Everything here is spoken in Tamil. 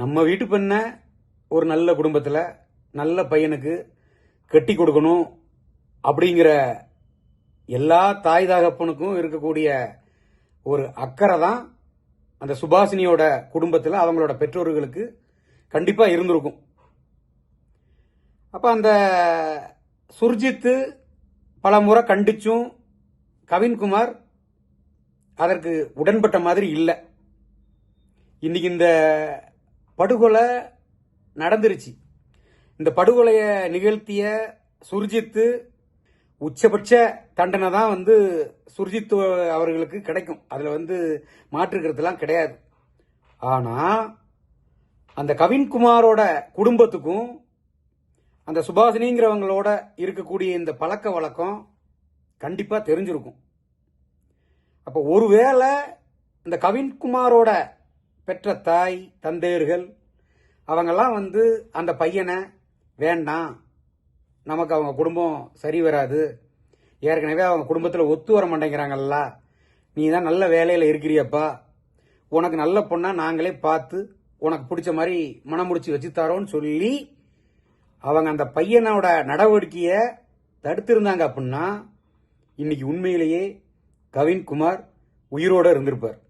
நம்ம வீட்டு பெண்ணை ஒரு நல்ல குடும்பத்தில் நல்ல பையனுக்கு கட்டி கொடுக்கணும் அப்படிங்கிற எல்லா தாய் தகப்பனுக்கும் இருக்கக்கூடிய ஒரு அக்கறை தான் அந்த சுபாஷினியோட குடும்பத்தில் அவங்களோட பெற்றோர்களுக்கு கண்டிப்பாக இருந்திருக்கும். அப்போ அந்த சுர்ஜித்து பல முறை கண்டிச்சும் கவின்குமார் அதற்கு உடன்பட்ட மாதிரி இல்லை. இன்னைக்கு இந்த படுகொலை நடந்துருச்சு. இந்த படுகொலையை நிகழ்த்திய சுர்ஜித்து உச்சபட்ச தண்டனை தான் வந்து சுர்ஜித் அவர்களுக்கு கிடைக்கும். அதில் வந்து மாற்றுக்கிறதுலாம் கிடையாது. ஆனால் அந்த கவின்குமாரோட குடும்பத்துக்கும் அந்த சுபாஷினிங்கிறவங்களோட இருக்கக்கூடிய இந்த பழக்க வழக்கம் கண்டிப்பாக தெரிஞ்சிருக்கும். அப்போ ஒருவேளை இந்த கவின்குமாரோட பெற்ற தாய் தந்தையர்கள் அவங்கெல்லாம் வந்து அந்த பையனை வேண்டாம். நமக்கு அவங்க குடும்பம் சரி வராது. ஏற்கனவே அவங்க குடும்பத்தில் ஒத்து வர மாட்டேங்கிறாங்கல்ல. நீ தான் நல்ல வேலையில் இருக்கிறியப்பா. உனக்கு நல்ல பொண்ணா நாங்களே பார்த்து உனக்கு பிடிச்ச மாதிரி மனம் முடிச்சு வச்சு தரோன்னு சொல்லி அவங்க அந்த பையனோட நடவடிக்கையை தடுத்திருந்தாங்க அப்படின்னா இன்னைக்கு உண்மையிலேயே கவின்குமார் உயிரோடு இருந்திருப்பார்.